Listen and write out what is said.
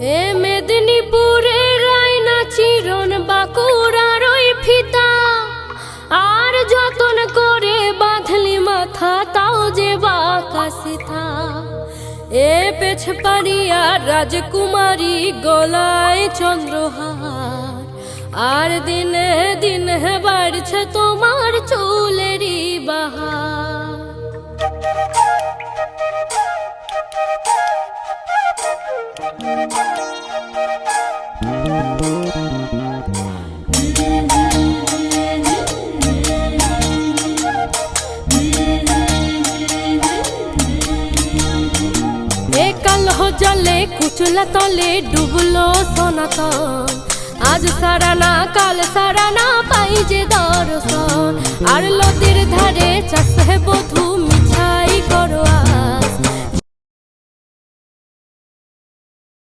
এ মেদিনীপুরের রায়না চিরন বাঁকুড়ার ওই ফিতা। আর যতন করে বাঁধলি মাথা, তাও যে বাকাশিথা এ পেছ পারিয়া রাজকুমারী গলায় চন্দ্রহার। আর দিনে দিনে বাড়ছে তোমার চুলেরই জলে কুচলা তলে ডুবলো সনাতন। আজ সারানা, কাল সারানা পাই যে দর্শন। আর লতির ধারে চাষে আজ